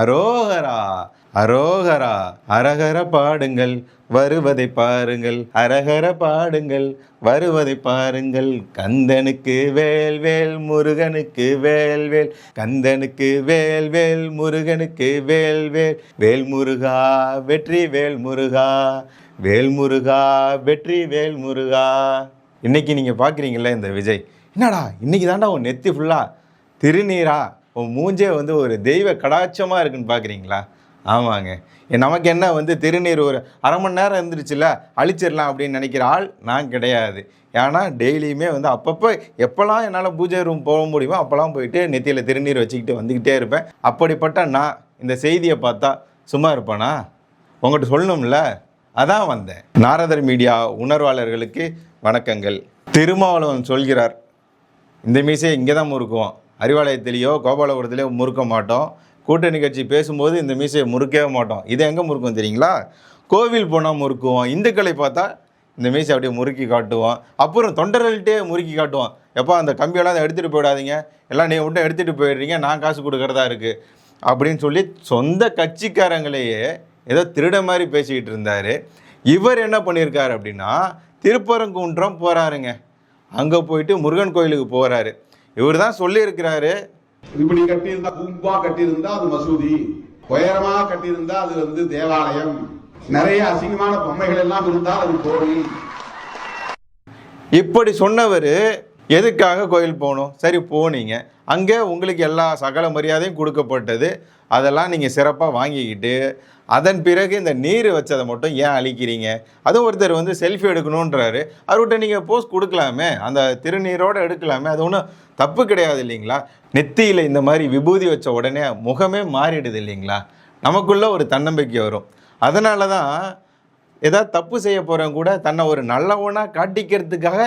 அரோகரா அரோகரா அரகர பாடுங்கள் வருவதை பாருங்கள் அரகர பாடுங்கள் வருவதை பாருங்கள். கந்தனுக்கு வேல் வேல் முருகனுக்கு வேல் வேல். கந்தனுக்கு வேல் வேல் முருகனுக்கு வேல் வேல். வேல் முருகா வெற்றி வேல் முருகா. வேல் முருகா வெற்றி வேல் முருகா. இன்னைக்கு நீங்கள் பார்க்குறீங்களே இந்த விஜய். என்னடா இன்னைக்கு தாண்டா உன் நெத்தி ஃபுல்லாக திருநீரா? உன் மூஞ்சே வந்து ஒரு தெய்வ கடாட்சமாக இருக்குன்னு பார்க்குறீங்களா ஆமாங்க. நமக்கு என்ன வந்து திருநீர் ஒரு அரை மணி நேரம் இருந்துருச்சுல அழிச்சிடலாம் அப்படின்னு நினைக்கிற ஆள் நான் கிடையாது. ஏன்னா டெய்லியுமே வந்து அப்பப்போ எப்போல்லாம் என்னால் பூஜை ரூம் போக முடியுமோ அப்போல்லாம் போயிட்டு நெத்தியில் திருநீர் வச்சுக்கிட்டு வந்துக்கிட்டே இருப்பேன். அப்படிப்பட்ட நான் இந்த செய்தியை பார்த்தா சும்மா இருப்பேனா? உங்கள்கிட்ட சொல்லணும்ல? அதான் வந்தேன். நாரதர் மீடியா உணர்வாளர்களுக்கு வணக்கங்கள். திருமாவளவன் சொல்கிறார் இந்த மீசையை இங்கே தான் முறுக்குவோம் அறிவாலயத்திலேயோ கோபாலபுரத்துலேயோ முறுக்க மாட்டோம். கூட்டணி கட்சி பேசும்போது இந்த மீசையை முறுக்கவே மாட்டோம். இது எங்கே முறுக்கும் தெரியுங்களா? கோவில் போனால் முறுக்குவோம். இந்துக்களை பார்த்தா இந்த மீசை அப்படியே முறுக்கி காட்டுவோம். அப்புறம் தொண்டர்கள்ட்டே முறுக்கி காட்டுவோம். எப்போ அந்த கம்பியெல்லாம் எடுத்துகிட்டு போயிடாதீங்க. எல்லாம் நீங்கள் விட்டு எடுத்துகிட்டு போயிடுறீங்க. நான் காசு கொடுக்கறதா இருக்குது அப்படின்னு சொல்லி சொந்த கட்சிக்காரங்களையே ஏதோ திருட மாதிரி பேசிக்கிட்டு இருந்தார். இவர் என்ன பண்ணியிருக்காரு அப்படின்னா திருப்பரங்குன்றம் போகிறாருங்க அங்கே போயிட்டு முருகன் கோயிலுக்கு போகிறாரு இவர் தான் சொல்லியிருக்கிறாரு. இப்படி கட்டியிருந்தா கும்பா கட்டியிருந்தா அது மசூதி. உயரமா கட்டியிருந்தா அது வந்து தேவாலயம். நிறைய அசிங்கமான பொம்மைகள் எல்லாம் இருந்தால் அது கோவில் இப்படி சொன்னவர் எதுக்காக கோயில் போகணும்? சரி போனீங்க. அங்கே உங்களுக்கு எல்லா சகல மரியாதையும் கொடுக்கப்பட்டது. அதெல்லாம் நீங்கள் சிறப்பாக வாங்கிக்கிட்டு அதன் பிறகு இந்த நீர் வச்சதை மட்டும் ஏன் அழிக்கிறீங்க? அதுவும் ஒருத்தர் வந்து செல்ஃபி எடுக்கணுன்றாரு அவர்கிட்ட நீங்கள் போஸ்ட் கொடுக்கலாமே? அந்த திருநீரோடு எடுக்கலாமே? அது ஒன்றும் தப்பு கிடையாது இல்லைங்களா? நெத்தியில் இந்த மாதிரி விபூதி வச்ச உடனே முகமே மாறிடுது இல்லைங்களா? நமக்குள்ள ஒரு தன்னம்பிக்கை வரும். அதனால தான் ஏதாவது தப்பு செய்ய போகிறவங்க கூட தன்னை ஒரு நல்லவனாக காட்டிக்கிறதுக்காக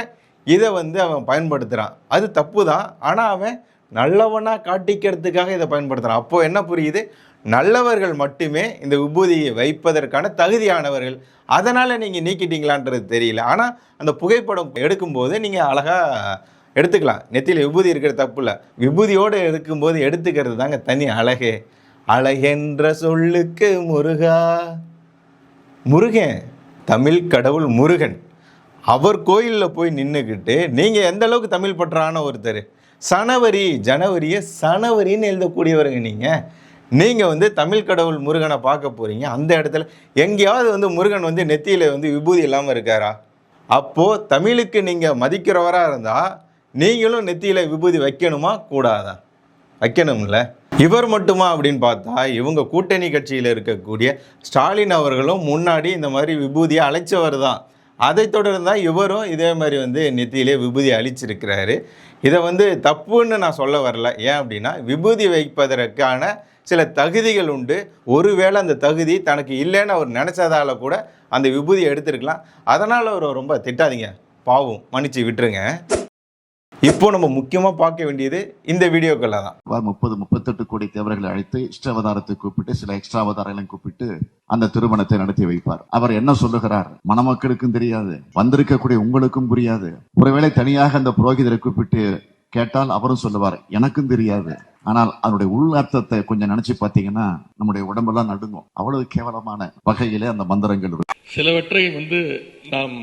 இதை வந்து அவன் பயன்படுத்துகிறான் அது தப்பு தான் ஆனால் அவன் நல்லவனாக காட்டிக்கிறதுக்காக இதை பயன்படுத்துகிறான் அப்போது என்ன புரியுது? நல்லவர்கள் மட்டுமே இந்த விபூதியை வைப்பதற்கான தகுதியானவர்கள். அதனால் நீங்கள் நீக்கிட்டீங்களான்றது தெரியல. ஆனால் அந்த புகைப்படம் எடுக்கும்போது நீங்கள் அழகாக எடுத்துக்கலாம். நெத்தியில் விபூதி இருக்கிற தப்பு இல்லை. விபூதியோடு எடுக்கும்போது எடுத்துக்கிறது தாங்க தனி அழகே. அழகென்ற சொல்லுக்கு முருகா. முருகன் தமிழ் கடவுள் முருகன். அவர் கோயிலில் போய் நின்றுக்கிட்டு நீங்கள் எந்த அளவுக்கு தமிழ் பற்றான ஒருத்தர்? சனவரி ஜனவரியை சனவரின்னு எழுதக்கூடியவருங்க நீங்கள் நீங்கள் வந்து தமிழ் கடவுள் முருகனை பார்க்க போகிறீங்க அந்த இடத்துல எங்கேயாவது வந்து முருகன் வந்து நெத்தியில் வந்து விபூதி இல்லாமல் இருக்காரா? அப்போது தமிழுக்கு நீங்கள் மதிக்கிறவராக இருந்தால் நீங்களும் நெத்தியில் விபூதி வைக்கணுமா? கூடாதா? வைக்கணும்ல. இவர் மட்டுமா அப்படின்னு பார்த்தா இவங்க கூட்டணி கட்சியில் இருக்கக்கூடிய ஸ்டாலின் அவர்களும் முன்னாடி இந்த மாதிரி விபூதியை அழைச்சவர் தான் அதை தொடர்ந்து தான் இவரும் இதே மாதிரி வந்து நெத்தியிலே விபூதி அழிச்சிருக்கிறாரு. இதை வந்து தப்புன்னு நான் சொல்ல வரல. ஏன் அப்படின்னா விபூதி வைப்பதற்கான சில தகுதிகள் உண்டு. ஒருவேளை அந்த தகுதி தனக்கு இல்லைன்னு அவர் நினச்சதால கூட அந்த விபூதியை எடுத்திருக்கலாம். அதனால் அவர் ரொம்ப திட்டாதீங்க. பாவம் மன்னிச்சு விட்டுருங்க. இப்போ நம்ம முக்கியமாக பார்க்க வேண்டியது இந்த வீடியோக்களில் தான். முப்பது முப்பத்தெட்டு கோடி தேவர்களை அழைத்து இஷ்டாவதாரத்தை கூப்பிட்டு சில எக்ஸ்ட்ரா அவதாரங்களையும் கூப்பிட்டு அந்த திருமணத்தை நடத்தி வைப்பார். அவர் என்ன சொல்லுகிறார்? மணமக்களுக்கும் தெரியாது வந்திருக்கக்கூடிய உங்களுக்கும் புரியாது. ஒருவேளை தனியாக அந்த புரோகிதரை கூப்பிட்டு கேட்டால் அவரும் சொல்லுவார் எனக்கும் தெரியாது. ஆனால் அதனுடைய உள் அர்த்தத்தை கொஞ்சம் நினைச்சு பார்த்தீங்கன்னா நம்முடைய உடம்பெல்லாம் நடுங்கும். அவ்வளவு கேவலமான வகையிலே அந்த மந்திரங்கள் இருக்கு. சிலவற்றை வந்து நாம்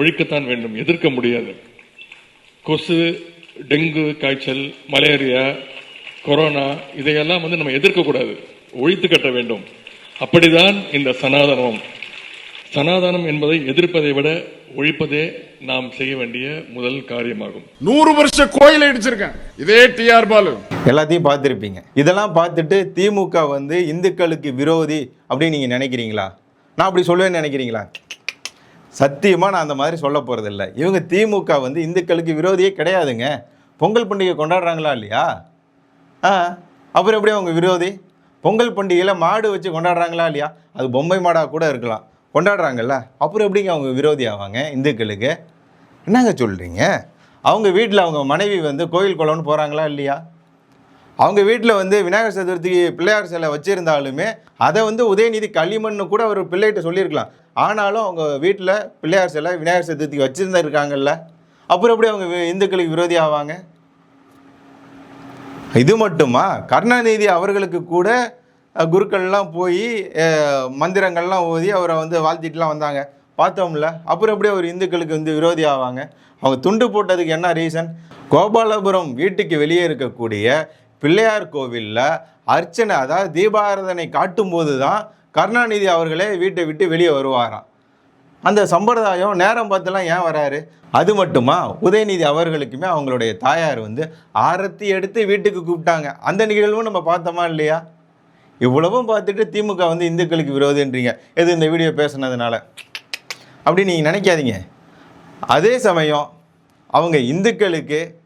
ஒழிக்கத்தான் வேண்டும் எதிர்க்க முடியாது. கொசு டெங்கு காய்ச்சல் மலேரியா கொரோனா இதையெல்லாம் வந்து நம்ம எதிர்க்கக்கூடாது ஒழித்து கட்ட வேண்டும். அப்படிதான் இந்த சனாதனம் சனாதனம் என்பதை எதிர்ப்பதை விட ஒழிப்பதே நாம் செய்ய வேண்டிய முதல் காரியமாகும். நூறு வருஷ கோயில் அடிச்சிருக்கேன் இதே டிஆர் பாலு. எல்லாத்தையும் பார்த்துருப்பீங்க. இதெல்லாம் பார்த்துட்டு திமுக வந்து இந்துக்களுக்கு விரோதி அப்படின்னு நீங்கள் நினைக்கிறீங்களா? நான் அப்படி சொல்லுவேன்னு நினைக்கிறீங்களா? சத்தியமாக நான் அந்த மாதிரி சொல்ல போகிறதில்ல இவங்க திமுக வந்து இந்துக்களுக்கு விரோதியே கிடையாதுங்க. பொங்கல் பண்டிகை கொண்டாடுறாங்களா இல்லையா? ஆ அப்புறம் எப்படி அவங்க விரோதி? பொங்கல் பண்டிகையில் மாடு வச்சு கொண்டாடுறாங்களா இல்லையா? அது பொம்மை மாடாக கூட இருக்கலாம். கொண்டாடுறாங்கல்ல. அப்புறம் எப்படிங்க அவங்க விரோதி ஆவாங்க இந்துக்களுக்கு? என்னங்க சொல்கிறீங்க அவங்க வீட்டில் அவங்க மனைவி வந்து கோயில் குளம்னு போகிறாங்களா இல்லையா? அவங்க வீட்டில் வந்து விநாயகர் சதுர்த்திக்கு பிள்ளையார் சிலை வச்சுருந்தாலுமே அதை வந்து உதயநிதி களிமண்ணு கூட அவர் பிள்ளைகிட்ட சொல்லியிருக்கலாம். ஆனாலும் அவங்க வீட்டில் பிள்ளையார் சிலை விநாயகர் சதுர்த்திக்கு வச்சுருந்துருக்காங்கல்ல அப்புறம் எப்படி அவங்க இந்துக்களுக்கு விரோதி ஆவாங்க? இது மட்டுமா? கருணாநிதி அவர்களுக்கு கூட குருக்கள்லாம் போய் மந்திரங்கள்லாம் ஓதி அவரை வந்து வாழ்த்திட்டுலாம் வந்தாங்க. பார்த்தோம்ல அப்புறம் எப்படி அவர் இந்துக்களுக்கு வந்து விரோதி ஆவாங்க? அவங்க துண்டு போட்டதுக்கு என்ன ரீசன் கோபாலபுரம் வீட்டுக்கு வெளியே இருக்கக்கூடிய பிள்ளையார் கோவிலில் அர்ச்சனை அதாவது தீபாரதனை காட்டும்போது தான் கருணாநிதி அவர்களே வீட்டை விட்டு வெளியே வருவாராம். அந்த சம்பிரதாயம் நேரம் பார்த்துலாம் ஏன் வராரு? அது மட்டுமா? உதயநிதி அவர்களுக்குமே அவங்களுடைய தாயார் வந்து ஆரத்தி எடுத்து வீட்டுக்கு கூப்பிட்டாங்க. அந்த நிகழ்வும் நம்ம பார்த்தோமா இல்லையா? இவ்வளவும் பார்த்துட்டு திமுக வந்து இந்துக்களுக்கு விரோதுன்றீங்க. எது இந்த வீடியோ பேசுனதுனால? அப்படி நீங்கள் நினைக்காதீங்க. அதே சமயம் அவங்க இந்துக்களுக்கு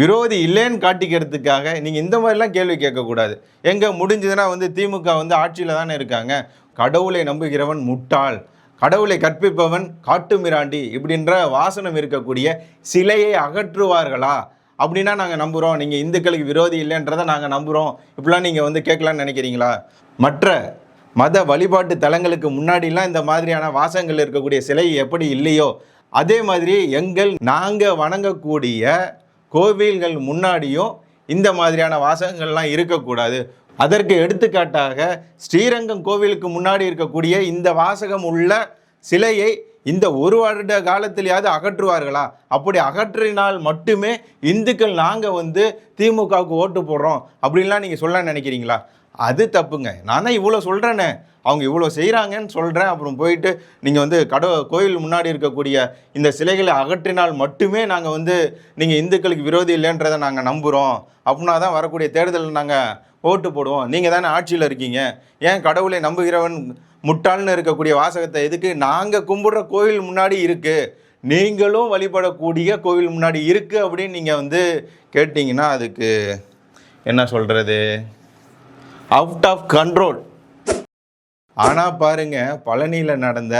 விரோதி இல்லைன்னு காட்டிக்கிறதுக்காக நீங்கள் இந்த மாதிரிலாம் கேள்வி கேட்கக்கூடாது. எங்கே முடிஞ்சதுன்னா வந்து திமுக வந்து ஆட்சியில் தானே இருக்காங்க. கடவுளை நம்புகிறவன் முட்டாள். கடவுளை கற்பிப்பவன் காட்டுமிராண்டி இப்படின்ற வாசனம் இருக்கக்கூடிய சிலையை அகற்றுவார்களா? அப்படின்னா நாங்கள் நம்புகிறோம் நீங்கள் இந்துக்களுக்கு விரோதி இல்லைன்றதை நாங்கள் நம்புகிறோம் இப்படிலாம் நீங்கள் வந்து கேட்கலான்னு நினைக்கிறீங்களா? மற்ற மத வழிபாட்டு தலங்களுக்கு முன்னாடிலாம் இந்த மாதிரியான வாசகங்கள் இருக்கக்கூடிய சிலை எப்படி இல்லையோ அதே மாதிரி எங்கள் நாங்கள் வணங்கக்கூடிய கோவில்கள் முன்னாடியும் இந்த மாதிரியான வாசகங்கள்லாம் இருக்கக்கூடாது. அதற்கு எடுத்துக்காட்டாக ஸ்ரீரங்கம் கோவிலுக்கு முன்னாடி இருக்கக்கூடிய இந்த வாசகம் உள்ள சிலையை இந்த ஒரு வருட காலத்திலேயாவது அகற்றுவார்களா? அப்படி அகற்றினால் மட்டுமே இந்துக்கள் நாங்கள் வந்து திமுகவுக்கு ஓட்டு போடுறோம். அப்படின்லாம் நீங்கள் சொல்ல நினைக்கிறீங்களா? அது தப்புங்க. நான் தான் இவ்வளோ சொல்கிறேனே அவங்க இவ்வளோ செய்கிறாங்கன்னு சொல்கிறேன் அப்புறம் போயிட்டு நீங்கள் வந்து கட கோயில் முன்னாடி இருக்கக்கூடிய இந்த சிலைகளை அகற்றினால் மட்டுமே நாங்கள் வந்து நீங்கள் இந்துக்களுக்கு விரோதி இல்லைன்றதை நாங்கள் நம்புகிறோம் அப்படின்னா தான் வரக்கூடிய தேர்தலில் நாங்கள் ஓட்டு போடுவோம். நீங்கள் தானே ஆட்சியில் இருக்கீங்க. ஏன் கடவுளை நம்புகிறவன் முட்டாள்னு இருக்கக்கூடிய வாசகத்தை எதுக்கு? நாங்கள் கும்பிடுற கோவில் முன்னாடி இருக்குது நீங்களும் வழிபடக்கூடிய கோவில் முன்னாடி இருக்குது அப்படின்னு நீங்கள் வந்து கேட்டிங்கன்னா அதுக்கு என்ன சொல்கிறது அவுட் ஆஃப் கண்ட்ரோல் ஆனால் பாருங்க பழனியில் நடந்த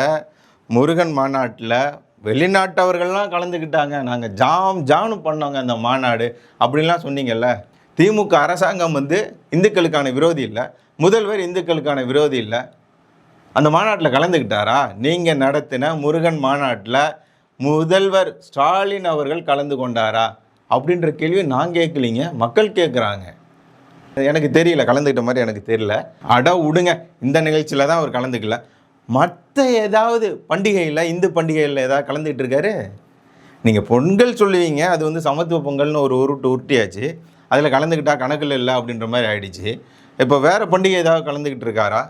முருகன் மாநாட்டில் வெளிநாட்டவர்கள்லாம் கலந்துக்கிட்டாங்க. நாங்கள் ஜாம் ஜானு பண்ணோங்க அந்த மாநாடு அப்படின்லாம் சொன்னீங்கல்ல. திமுக அரசாங்கம் வந்து இந்துக்களுக்கான விரோதி இல்லை. முதல்வர் இந்துக்களுக்கான விரோதி இல்லை. அந்த மாநாட்டில் கலந்துக்கிட்டாரா? நீங்கள் நடத்தின முருகன் மாநாட்டில் முதல்வர் ஸ்டாலின் அவர்கள் கலந்து கொண்டாரா? அப்படின்ற கேள்வி நான் கேட்கலீங்க. மக்கள் கேட்குறாங்க எனக்கு தெரியல கலந்துக்கிட்ட மாதிரி எனக்கு தெரியல. அட விடுங்க இந்த நிகழ்ச்சியில் தான் அவர் கலந்துக்கல. மற்ற ஏதாவது பண்டிகையில் இந்து பண்டிகையில் ஏதாவது கலந்துக்கிட்டு இருக்காரு? நீங்கள் பொங்கல் சொல்லுவீங்க அது வந்து சமத்துவ பொங்கல்னு ஒரு உருட்டு உருட்டியாச்சு. அதில் கலந்துக்கிட்டால் கணக்கில் இல்லை அப்படின்ற மாதிரி ஆயிடுச்சு. இப்போ வேறு பண்டிகை ஏதாவது கலந்துக்கிட்டு இருக்காரா?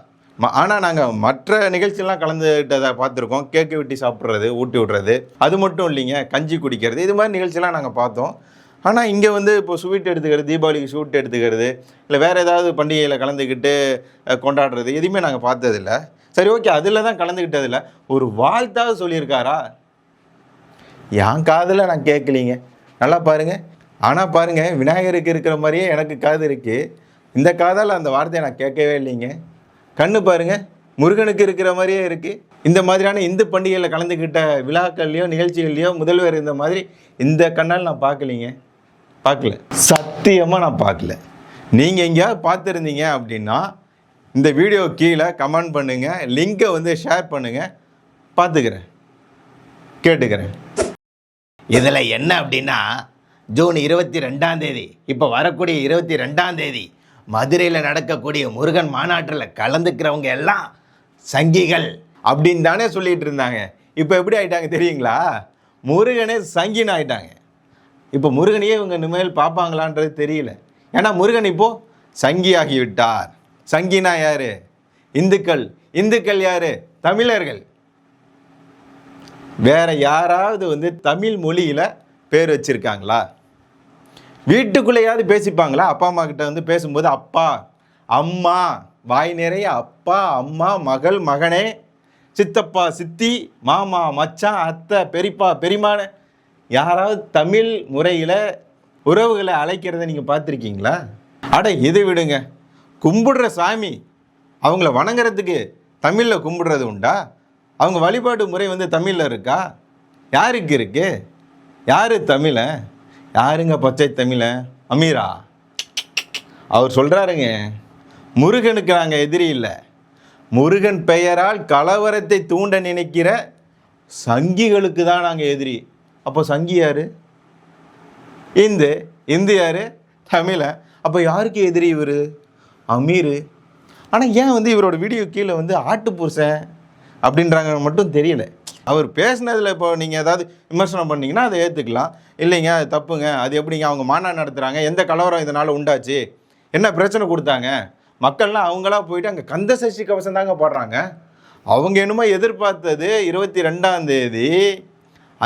ஆனால் நாங்கள் மற்ற நிகழ்ச்சியெல்லாம் கலந்துக்கிட்டதை பார்த்துருக்கோம். கேக்கு வெட்டி சாப்பிட்றது ஊட்டி விட்றது அது மட்டும் இல்லைங்க கஞ்சி குடிக்கிறது இது மாதிரி நிகழ்ச்சியெல்லாம் நாங்கள் பார்த்தோம். ஆனால் இங்கே வந்து இப்போ ஸ்வீட் எடுத்துக்கிறது தீபாவளிக்கு ஸ்வீட் எடுத்துக்கிறது இல்லை வேறு ஏதாவது பண்டிகையில் கலந்துக்கிட்டு கொண்டாடுறது எதுவுமே நாங்கள் பார்த்ததில்ல. சரி ஓகே அதில் தான் கலந்துக்கிட்டதில்ல ஒரு வாழ்த்தாவது சொல்லியிருக்காரா? என் காதில் நான் கேட்கலீங்க. நல்லா பாருங்கள் ஆனால் பாருங்கள் விநாயகருக்கு இருக்கிற மாதிரியே எனக்கு காது இருக்குது இந்த காதால் அந்த வார்த்தையை நான் கேட்கவே இல்லைங்க. கண்ணு பாருங்க. முருகனுக்கு இருக்கிற மாதிரியே இருக்குது இந்த மாதிரியான இந்து பண்டிகையில் கலந்துக்கிட்ட விழாக்கள்லையோ நிகழ்ச்சிகள்லையோ முதல்வர் இந்த மாதிரி இந்த கண்ணால் நான் பார்க்கலீங்க. பார்க்கல. சத்தியமாக நான் பார்க்கல. நீங்கள் எங்கேயாவது பார்த்துருந்தீங்க அப்படின்னா இந்த வீடியோ கீழே கமெண்ட் பண்ணுங்கள் லிங்கை வந்து ஷேர் பண்ணுங்கள் பார்த்துக்கிறேன். கேட்டுக்கிறேன். இதில் என்ன அப்படின்னா ஜூன் இருபத்தி ரெண்டாம் தேதி இப்போ வரக்கூடிய இருபத்தி ரெண்டாம் தேதி மதுரையில் நடக்கக்கூடிய முருகன் மாநாட்டில் கலந்துக்கிறவங்க எல்லாம் சங்கிகள் அப்படின்னு தானே சொல்லிகிட்டு இருந்தாங்க. இப்போ எப்படி ஆயிட்டாங்க தெரியுங்களா? முருகனே சங்கின்னு ஆயிட்டாங்க. இப்போ முருகனையே இவங்க இனிமேல் பார்ப்பாங்களான்றது தெரியல. ஏன்னா முருகன் இப்போ சங்கி ஆகிவிட்டார் சங்கினா யாரு? இந்துக்கள். இந்துக்கள் யாரு? தமிழர்கள். வேற யாராவது வந்து தமிழ் மொழியில் பேர் வச்சிருக்காங்களா? வீட்டுக்குள்ளேயாவது பேசிப்பாங்களா? அப்பா அம்மா கிட்ட வந்து பேசும்போது அப்பா அம்மா வாய் நிறைய அப்பா அம்மா மகள் மகனே சித்தப்பா சித்தி மாமா மச்சான் அத்தை பெரியப்பா பெரியமான யாராவது தமிழ் முறையில் உறவுகளை அழைக்கிறத நீங்கள் பார்த்துருக்கீங்களா? அட இது விடுங்க. கும்பிடுற சாமி அவங்கள வணங்குறதுக்கு தமிழில் கும்பிடுறது உண்டா? அவங்க வழிபாட்டு முறை வந்து தமிழில் இருக்கா? யாருக்கு இருக்கு? யார் தமிழன் யாருங்க பச்சை தமிழன் அமீரா? அவர் சொல்கிறாருங்க முருகனுக்கு நாங்கள் எதிரி இல்லை. முருகன் பெயரால் கலவரத்தை தூண்ட நினைக்கிற சங்கிகளுக்கு தான் நாங்கள் எதிரி. அப்போ சங்கி யார்? இந்து. இந்து யார்? தமிழன் அப்போ யாருக்கு எதிரி இவர்? அமீர். ஆனால் ஏன் வந்து இவரோட வீடியோ கீழே வந்து ஆட்டு புருஷன் அப்படின்றாங்க மட்டும் தெரியல. அவர் பேசுனதில் இப்போ நீங்கள் ஏதாவது விமர்சனம் பண்ணீங்கன்னா அதை ஏற்றுக்கலாம் இல்லைங்க அது தப்புங்க. அது எப்படிங்க அவங்க மாநாடு நடத்துகிறாங்க எந்த கலவரம் இதனால் உண்டாச்சு? என்ன பிரச்சனை கொடுத்தாங்க? மக்கள்லாம் அவங்களா போயிட்டு அங்கே கந்த சஷ்டி கவசம் தாங்க போடுறாங்க. அவங்க என்னமோ எதிர்பார்த்தது இருபத்தி ரெண்டாம் தேதி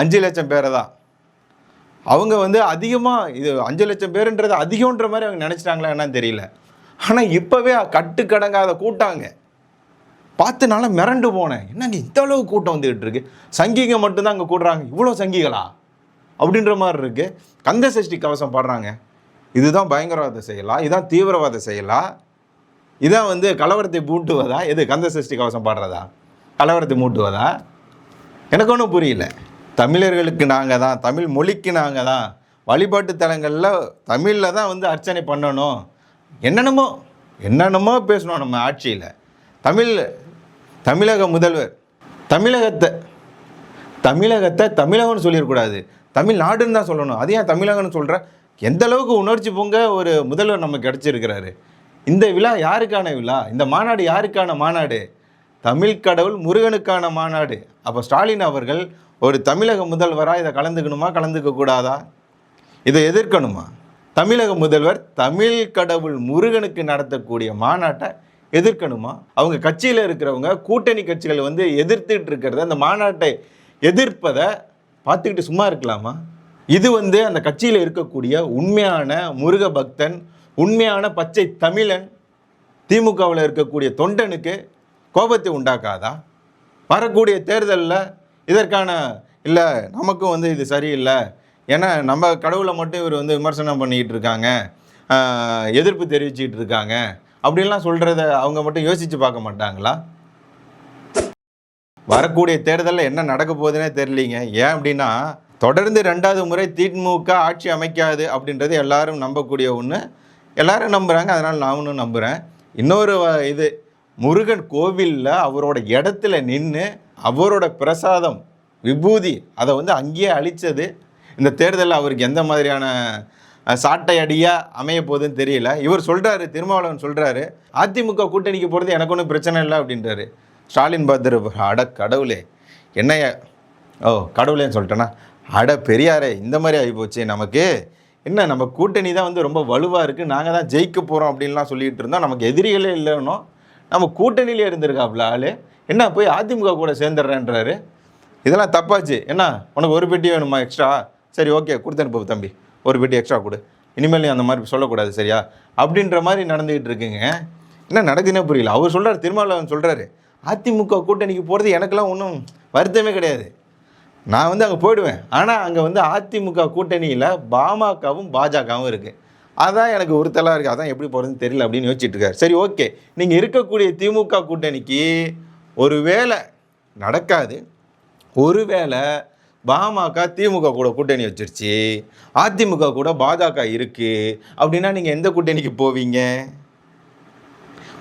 அஞ்சு லட்சம் பேரை தான். அவங்க வந்து அதிகமாக இது அஞ்சு லட்சம் பேருன்றது அதிகம்ன்ற மாதிரி அவங்க நினச்சிட்டாங்களா என்னன்னு தெரியல. ஆனால் இப்போவே கட்டுக்கடங்காத கூட்டாங்க. பார்த்துனால மிரண்டு போனேன். என்னங்க இந்த அளவு கூட்டம் வந்துக்கிட்டு இருக்கு? சங்கிங்க மட்டும்தான் அங்கே கூடுறாங்க. இவ்வளோ சங்கிகளா? அப்படின்ற மாதிரி இருக்கு. கந்த சஷ்டி கவசம் பாடுறாங்க. இதுதான் பயங்கரவாத செய்யலாம் இதுதான் தீவிரவாத செய்யலாம் இதான் வந்து கலவரத்தை மூட்டுவதா எது கந்த சஷ்டி கவசம் பாடுறதா? கலவரத்தை மூட்டுவதா? எனக்கு ஒன்றும் புரியல. தமிழர்களுக்கு நாங்கள் தான் தமிழ் மொழிக்கு நாங்கள் தான் வழிபாட்டு தலங்களில் தமிழில் தான் வந்து அர்ச்சனை பண்ணணும். என்னென்னமோ என்னென்னமோ பேசணும் நம்ம ஆட்சியில். தமிழ் தமிழக முதல்வர் தமிழகத்தை தமிழகத்தை தமிழகம்னு சொல்லிடக்கூடாது. தமிழ்நாடுன்னு தான் சொல்லணும். அது ஏன் தமிழகம்னு சொல்கிற எந்த அளவுக்கு உணர்ச்சி பொங்க ஒரு முதல்வர் நமக்கு கிடச்சிருக்கிறாரு. இந்த விழா யாருக்கான விழா? இந்த மாநாடு யாருக்கான மாநாடு? தமிழ் கடவுள் முருகனுக்கான மாநாடு. அப்போ ஸ்டாலின் அவர்கள் ஒரு தமிழக முதல்வராக இதை கலந்துக்கணுமா கலந்துக்க கூடாதா? இதை எதிர்க்கணுமா? தமிழக முதல்வர் தமிழ் கடவுள் முருகனுக்கு நடத்தக்கூடிய மாநாட்டை எதிர்க்கணுமா? அவங்க கட்சியில் இருக்கிறவங்க கூட்டணி கட்சிகள் வந்து எதிர்த்துட்டு இருக்கிறத அந்த மாநாட்டை எதிர்ப்பதை பார்த்துக்கிட்டு சும்மா இருக்கலாமா? இது வந்து அந்த கட்சியில் இருக்கக்கூடிய உண்மையான முருக பக்தன் உண்மையான பச்சை தமிழன் திமுகவில் இருக்கக்கூடிய தொண்டனுக்கு கோபத்தை உண்டாக்காதா? வரக்கூடிய தேர்தலில் இதற்கான இல்லை நமக்கும் வந்து இது சரியில்லை. ஏன்னா நம்ம கடவுளை மட்டும் இவர் வந்து விமர்சனம் பண்ணிக்கிட்டு இருக்காங்க. எதிர்ப்பு தெரிவிச்சிட்டு இருக்காங்க. அப்படின்லாம் சொல்கிறத அவங்க மட்டும் யோசித்து பார்க்க மாட்டாங்களா? வரக்கூடிய தேர்தலில் என்ன நடக்க போகுதுன்னே தெரியலீங்க. ஏன் அப்படின்னா தொடர்ந்து ரெண்டாவது முறை திமுக ஆட்சி அமைக்காது அப்படின்றது எல்லாரும் நம்பக்கூடிய ஒன்று எல்லாரும் நம்புகிறாங்க அதனால் நானும் நம்புகிறேன் இன்னொரு வ- இது முருகன் கோவிலில் அவரோட இடத்துல நின்று அவரோட பிரசாதம் விபூதி அதை வந்து அங்கேயே அழிச்சது. இந்த தேர்தலில் அவருக்கு எந்த மாதிரியான சாட்டை அடியாக அமைய போகுதுன்னு தெரியல. இவர் சொல்கிறாரு திருமாவளவன் சொல்கிறாரு அதிமுக கூட்டணிக்கு போகிறது எனக்கு ஒன்றும் பிரச்சனை இல்லை அப்படின்றாரு. ஸ்டாலின் பார்த்துரு அட கடவுளே என்னைய ஓ கடவுளேன்னு சொல்லிட்டேன்னா அட பெரியாரே இந்த மாதிரி ஆகிப்போச்சு நமக்கு. என்ன நம்ம கூட்டணி தான் வந்து ரொம்ப வலுவாக இருக்குது நாங்கள் தான் ஜெயிக்க போகிறோம் அப்படின்லாம் சொல்லிகிட்டு இருந்தோம் நமக்கு எதிரிகளே இல்லைன்னோ நம்ம கூட்டணியிலே இருந்திருக்காப்புல ஆளு. என்ன போய் அதிமுக கூட சேர்ந்துடுறேன்றாரு. இதெல்லாம் தப்பாச்சு. என்ன உனக்கு ஒரு பெட்டி வேணுமா எக்ஸ்ட்ரா சரி ஓகே கொடுத்தனுப்பு தம்பி. ஒரு பெட்டி எக்ஸ்ட்ரா கொடு. இனிமேல் நீ அந்த மாதிரி சொல்லக்கூடாது சரியா? அப்படின்ற மாதிரி நடந்துக்கிட்டு இருக்குங்க. என்ன நடக்குதுன்னே புரியல. அவர் சொல்கிறார் திருமாவளவன் சொல்கிறாரு அதிமுக கூட்டணிக்கு போகிறது எனக்கெல்லாம் ஒன்றும் வருத்தமே கிடையாது. நான் வந்து அங்கே போயிடுவேன். ஆனால் அங்கே வந்து அதிமுக கூட்டணியில் பாமகவும் பாஜகவும் இருக்குது அதான் எனக்கு உறுத்தலாக இருக்குது அதான் எப்படி போகிறதுன்னு தெரியல அப்படின்னு யோசிச்சுட்டு இருக்காரு. சரி ஓகே. நீங்கள் இருக்கக்கூடிய திமுக கூட்டணிக்கு ஒரு வேளை நடக்காது. ஒருவேளை பாமக திமுக கூட கூட்டணி வச்சிருச்சு. அதிமுக கூட பாஜக இருக்குது அப்படின்னா நீங்கள் எந்த கூட்டணிக்கு போவீங்க?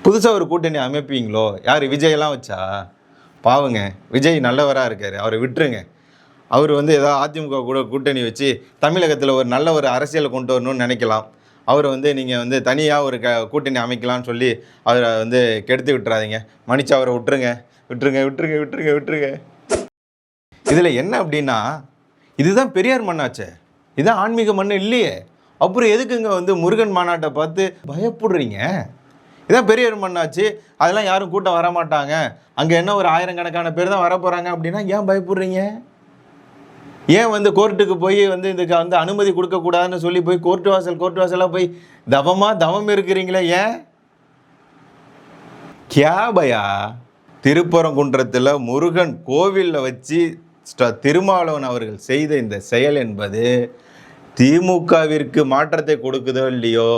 புதுசாக ஒரு கூட்டணி அமைப்பீங்களோ? யார் விஜயெல்லாம் வச்சா? பாவங்க. விஜய் நல்லவராக இருக்கார். அவரை விட்டுருங்க. அவர் வந்து ஏதாவது அதிமுக கூட கூட்டணி வச்சு தமிழகத்தில் ஒரு நல்ல ஒரு அரசியலை கொண்டு வரணும்னு நினைக்கலாம். அவரை வந்து நீங்கள் வந்து தனியாக ஒரு க கூட்டணி அமைக்கலாம்னு சொல்லி அவரை வந்து கெடுத்து விட்டுறாதீங்க. மன்னிச்சு அவரை விட்டுருங்க. விட்டுருங்க விட்டுருங்க விட்டுருங்க விட்டுருங்க. இதில் என்ன அப்படின்னா இதுதான் பெரியார் மண்ணாச்சே. இதுதான் ஆன்மீக மண் இல்லையே. அப்புறம் எதுக்குங்க வந்து முருகன் மாநாட்டை பார்த்து பயப்படுறீங்க? இதான் பெரியார் மண்ணாச்சு. அதெல்லாம் யாரும் கூட்டம் வர மாட்டாங்க அங்கே என்ன ஒரு ஆயிரக்கணக்கான பேர் தான் வர போகிறாங்க அப்படின்னா ஏன் பயப்படுறீங்க? ஏன் வந்து கோர்ட்டுக்கு போய் வந்து இதுக்கு வந்து அனுமதி கொடுக்கக்கூடாதுன்னு சொல்லி போய் கோர்ட்டு வாசல் கோர்ட்டு வாசலாக போய் தவமாக தவம் இருக்கிறீங்களே ஏன்? கியாபயா திருப்பரங்குன்றத்தில் முருகன் கோவிலில் வச்சு திருமாவளவன் அவர்கள் செய்த இந்த செயல் என்பது திமுகவிற்கு மாற்றத்தை கொடுக்குதோ இல்லையோ?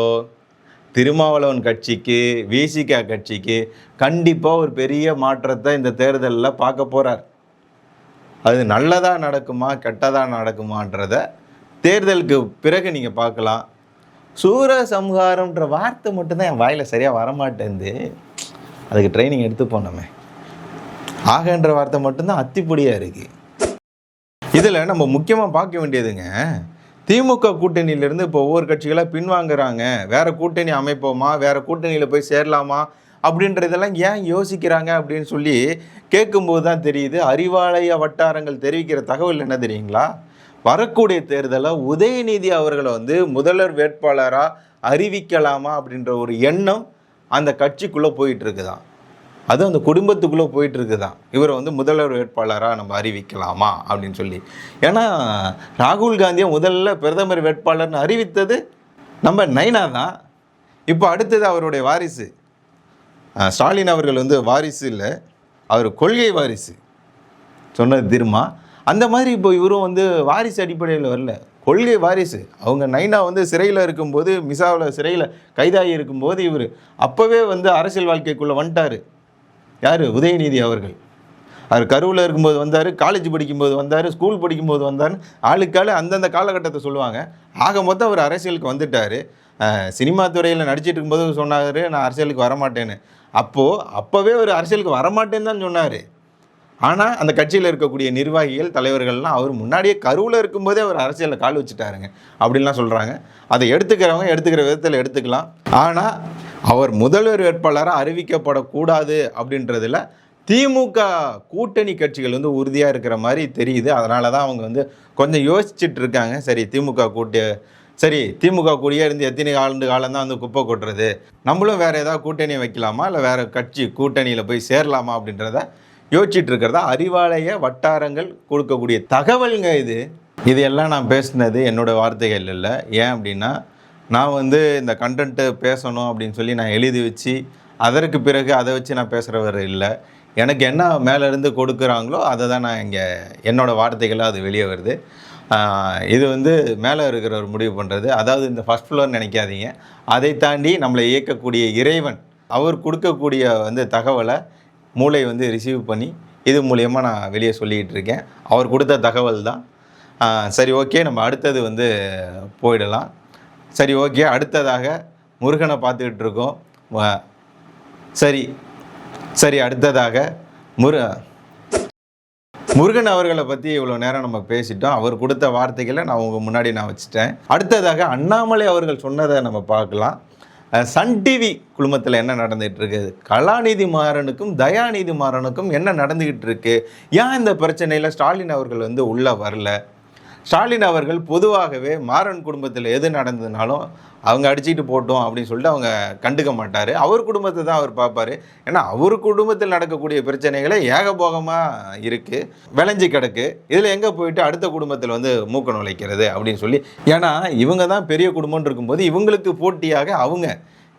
திருமாவளவன் கட்சிக்கு விசிகா கட்சிக்கு கண்டிப்பாக ஒரு பெரிய மாற்றத்தை இந்த தேர்தலில் பார்க்க போகிறார் அது நல்லதாக நடக்குமா கெட்டதாக நடக்குமான்றத தேர்தலுக்கு பிறகு நீங்கள் பார்க்கலாம். சூர சம்ஹாரம்ன்ற வார்த்தை மட்டும்தான் என் வாயில் சரியாக வரமாட்டேந்து அதுக்கு ட்ரைனிங் எடுத்து போனோமே ஆகன்ற வார்த்தை மட்டும்தான் அத்திப்பொடியாக இருக்குது இதில் நம்ம முக்கியமாக பார்க்க வேண்டியதுங்க திமுக கூட்டணியிலேருந்து இப்போ ஒவ்வொரு கட்சிகளாக பின்வாங்குறாங்க. வேறு கூட்டணி அமைப்போமா வேறு கூட்டணியில் போய் சேரலாமா அப்படின்றதெல்லாம் ஏன் யோசிக்கிறாங்க அப்படின்னு சொல்லி கேட்கும்போது தான் தெரியுது. அறிவாலய வட்டாரங்கள் தெரிவிக்கிற தகவல் என்ன தெரியுங்களா? வரக்கூடிய தேர்தலில் உதயநிதி அவர்களை வந்து முதல்வர் வேட்பாளராக அறிவிக்கலாமா அப்படின்ற ஒரு எண்ணம் அந்த கட்சிக்குள்ளே போயிட்டு இருக்குதான் அது அந்த குடும்பத்துக்குள்ளே போயிட்டு இருக்குதான் இவரை வந்து முதல்வர் வேட்பாளராக நம்ம அறிவிக்கலாமா அப்படின்னு சொல்லி. ஏன்னா ராகுல் காந்தியை முதல்ல பிரதமர் வேட்பாளர்னு அறிவித்தது நம்ம நைனா தான் இப்போ அடுத்தது அவருடைய வாரிசு. ஸ்டாலின் அவர்கள் வந்து வாரிசு இல்லை. அவர் கொள்கை வாரிசு. சொன்னது திருமா. அந்த மாதிரி இப்போ இவரும் வந்து வாரிசு அடிப்படையில் வரல. கொள்கை வாரிசு. அவங்க நைனா வந்து சிறையில் இருக்கும்போது மிசாவில் சிறையில் கைதாகி இருக்கும்போது இவர் அப்போவே வந்து அரசியல் வாழ்க்கைக்குள்ளே வந்துட்டார். யார்? உதயநிதி அவர்கள். அவர் கருவில் இருக்கும்போது வந்தார் காலேஜ் படிக்கும்போது வந்தார் ஸ்கூல் படிக்கும்போது வந்தார் ஆளுக்காள் அந்தந்த காலகட்டத்தை சொல்லுவாங்க. ஆக மொத்தம் அவர் அரசியலுக்கு வந்துட்டார். சினிமா துறையில் நடிச்சிட்டு இருக்கும்போது சொன்னார் நான் அரசியலுக்கு வரமாட்டேன்னு. அப்போது அப்போவே ஒரு அரசியலுக்கு வரமாட்டேன்னு தான் சொன்னார். ஆனால் அந்த கட்சியில் இருக்கக்கூடிய நிர்வாகிகள் தலைவர்கள்லாம் அவர் முன்னாடியே கருவில் இருக்கும்போதே அவர் அரசியலில் கால் வச்சுட்டாருங்க. அப்படின்லாம் சொல்கிறாங்க அதை எடுத்துக்கிறவங்க எடுத்துக்கிற விதத்தில் எடுத்துக்கலாம். ஆனால் அவர் முதல்வர் வேட்பாளராக அறிவிக்கப்படக்கூடாது அப்படின்றதுல திமுக கூட்டணி கட்சிகள் வந்து உறுதியாக இருக்கிற மாதிரி தெரியுது. அதனால தான் அவங்க வந்து கொஞ்சம் யோசிச்சுட்டு இருக்காங்க. சரி திமுக கூட்ட சரி திமுக கூடியே இருந்து எத்தனை ஆண்டு காலம் தான் வந்து குப்பை கொட்டுறது? நம்மளும் வேறு ஏதாவது கூட்டணி வைக்கலாமா? இல்லை வேறு கட்சி கூட்டணியில் போய் சேரலாமா அப்படின்றத யோசிச்சுட்டு இருக்கிறதா? அறிவாலய வட்டாரங்கள் கொடுக்கக்கூடிய தகவல்ங்க இது. இது எல்லாம் நான் பேசினது என்னோட வார்த்தைகள் இல்லை. ஏன் அப்படின்னா நான் வந்து இந்த கண்டென்ட்டு பேசணும் அப்படின்னு சொல்லி நான் எழுதி வச்சு அதற்கு பிறகு அதை வச்சு நான் பேசுகிறவர் இல்லை. எனக்கு என்ன மேலேருந்து கொடுக்குறாங்களோ அதை தான் நான் இங்கே என்னோடய வார்த்தைகளாக அது வெளியே வருது. இது வந்து மேலே இருக்கிறவர் முடிவு பண்ணுறது அதாவது இந்த ஃபஸ்ட் ஃப்ளோர் நினைக்காதீங்க. அதை தாண்டி நம்மளை இயக்கக்கூடிய இறைவன் அவர் கொடுக்கக்கூடிய வந்து தகவலை மூளை வந்து ரிசீவ் பண்ணி இது மூலியமாக நான் வெளியே சொல்லிக்கிட்டு இருக்கேன். அவர் கொடுத்த தகவல் தான். சரி ஓகே நம்ம அடுத்தது வந்து போயிடலாம். சரி ஓகே அடுத்ததாக முருகனை பார்த்துக்கிட்டு இருக்கோம். சரி சரி அடுத்ததாக முரு முருகன் அவர்களை பற்றி இவ்வளோ நேரம் நம்ம பேசிட்டோம். அவர் கொடுத்த வார்த்தைகளை நான் உங்கள் முன்னாடி நான் வச்சுட்டேன். அடுத்ததாக அண்ணாமலை அவர்கள் சொன்னதை நம்ம பார்க்கலாம். சன் டிவி குழுமத்தில் என்ன நடந்துகிட்டு இருக்குது கலாநிதி மாறனுக்கும் தயாநிதி மாறனுக்கும் என்ன நடந்துக்கிட்டு இருக்கு? ஏன் இந்த பிரச்சனையில் ஸ்டாலின் அவர்கள் வந்து உள்ளே வரல? ஸ்டாலின் அவர்கள் பொதுவாகவே மாறன் குடும்பத்தில் எது நடந்ததுனாலும் அவங்க அடிச்சுட்டு போட்டோம் அப்படின்னு சொல்லிட்டு அவங்க கண்டுக்க மாட்டார். அவர் குடும்பத்தை தான் அவர் பார்ப்பாரு. ஏன்னா அவர் குடும்பத்தில் நடக்கக்கூடிய பிரச்சனைகளே ஏகபோகமாக இருக்குது விளைஞ்சு கிடக்கு. இதில் எங்கே போயிட்டு அடுத்த குடும்பத்தில் வந்து மூக்க நுழைக்கிறது அப்படின்னு சொல்லி. ஏன்னா இவங்க தான் பெரிய குடும்பம்னு இருக்கும்போது இவங்களுக்கு போட்டியாக அவங்க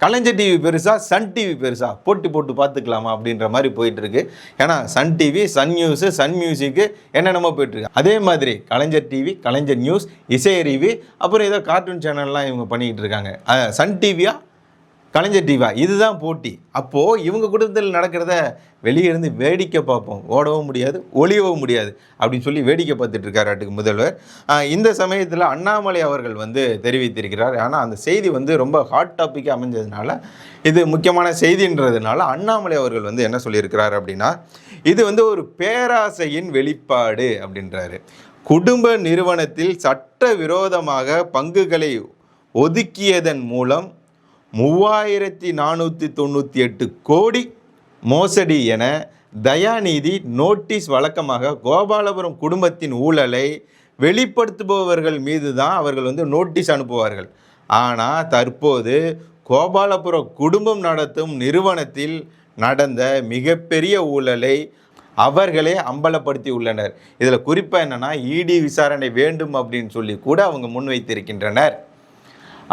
கலைஞர் டிவி பெருசா சன் டிவி பெருசா? போட்டி போட்டு பார்த்துக்கலாமா அப்படின்ற மாதிரி போயிட்டு இருக்கு ஏன்னா Sun TV Sun News Sun Music என்னென்னமோ போயிட்டு இருக்கு அதே மாதிரி கலைஞர் டிவி கலைஞர் நியூஸ் இசை இசையறிவி அப்புறம் ஏதோ கார்ட்டூன் சேனல்லாம் இவங்க பண்ணிக்கிட்டு இருக்காங்க. சன் டிவியா? கலைஞர் டிவா இதுதான் போட்டி. அப்போது இவங்க குடும்பத்தில் நடக்கிறத வெளியே இருந்து வேடிக்கை பார்ப்போம். ஓடவும் முடியாது ஒளியவும் முடியாது அப்படின்னு சொல்லி வேடிக்கை பார்த்துட்டு இருக்காராட்டுக்கு முதல்வர். இந்த சமயத்தில் அண்ணாமலை அவர்கள் வந்து தெரிவித்திருக்கிறார். ஆனால் அந்த செய்தி வந்து ரொம்ப ஹாட் டாப்பிக்காக அமைஞ்சதுனால இது முக்கியமான செய்தின்றதுனால அண்ணாமலை அவர்கள் வந்து என்ன சொல்லியிருக்கிறார் அப்படின்னா இது வந்து ஒரு பேராசையின் வெளிப்பாடு அப்படின்றாரு. குடும்ப நிறுவனத்தில் சட்ட விரோதமாக பங்குகளை ஒதுக்கியதன் மூலம் மூவாயிரத்தி நானூற்றி தொண்ணூற்றி எட்டு கோடி மோசடி என தயாநிதி நோட்டீஸ் வழக்கமாக கோபாலபுரம் குடும்பத்தின் ஊழலை வெளிப்படுத்துபவர்கள் மீது தான் அவர்கள் வந்து நோட்டீஸ் அனுப்புவார்கள். ஆனால் தற்போது கோபாலபுரம் குடும்பம் நடத்தும் நிறுவனத்தில் நடந்த மிகப்பெரிய ஊழலை அவர்களே அம்பலப்படுத்தி உள்ளனர் இதில் குறிப்பாக என்னென்னா இடி விசாரணை வேண்டும் அப்படின்னு சொல்லி கூட அவங்க முன்வைத்திருக்கின்றனர்.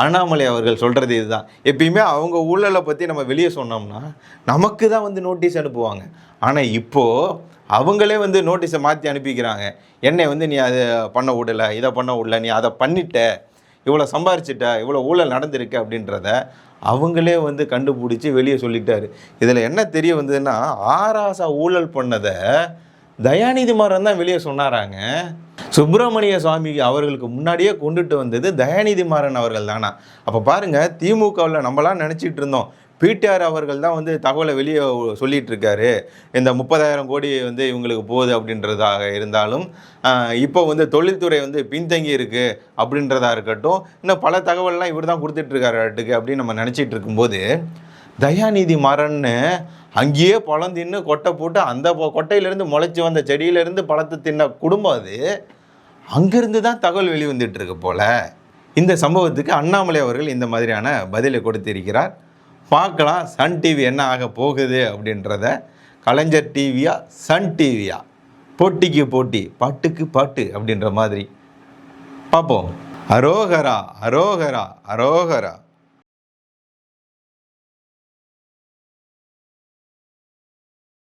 அண்ணாமலை அவர்கள் சொல்கிறது இதுதான். எப்பயுமே அவங்க ஊழலை பற்றி நம்ம வெளியே சொன்னோம்னா நமக்கு தான் வந்து நோட்டீஸ் அனுப்புவாங்க. ஆனால் இப்போது அவங்களே வந்து நோட்டீஸை மாற்றி அனுப்பிக்கிறாங்க. என்னை வந்து நீ அதை பண்ண விடலை இதை பண்ண விடல நீ அதை பண்ணிட்ட இவ்வளோ சம்பாரிச்சிட்ட இவ்வளோ ஊழல் நடந்திருக்கு அப்படின்றத அவங்களே வந்து கண்டுபிடிச்சி வெளியே சொல்லிட்டாரு. இதில் என்ன தெரிய வந்ததுன்னா ஆராசா ஊழல் பண்ணதை தயாநிதி மாறன் தான் வெளியே சொன்னாராங்க. சுப்பிரமணிய சுவாமி அவர்களுக்கு முன்னாடியே கொண்டுட்டு வந்தது தயாநிதி மாறன் அவர்கள் தானா அப்போ பாருங்க திமுகவில் நம்மலாம் நினச்சிட்டு இருந்தோம். பிடிஆர் அவர்கள் தான் வந்து தகவலை வெளியே சொல்லிட்டு இருக்காரு இந்த முப்பதாயிரம் கோடி வந்து இவங்களுக்கு போகுது அப்படின்றதாக இருந்தாலும் இப்போ வந்து தொழில்துறை வந்து பின்தங்கி இருக்குது அப்படின்றதா இருக்கட்டும் இன்னும் பல தகவல்லாம் இவர் தான் கொடுத்துட்ருக்காரு அப்படின்னு நம்ம நினச்சிட்டு இருக்கும்போது தயாநிதி மரன்னு அங்கேயே பழம் தின்னு கொட்டை போட்டு அந்த கொட்டையிலேருந்து முளைச்சி வந்த செடியிலேருந்து பழத்தை தின்ன குடும்பம் அது. அங்கேருந்து தான் தகவல் வெளிவந்துட்டுருக்கு போல். இந்த சம்பவத்துக்கு அண்ணாமலை அவர்கள் இந்த மாதிரியான பதிலை கொடுத்திருக்கிறார். பார்க்கலாம் சன் டிவி என்ன ஆக போகுது அப்படின்றத. கலைஞர் டிவியா சன் டிவியா? போட்டிக்கு போட்டி பாட்டுக்கு பாட்டு அப்படின்ற மாதிரி. பார்ப்போம். அரோகரா அரோகரா அரோகரா.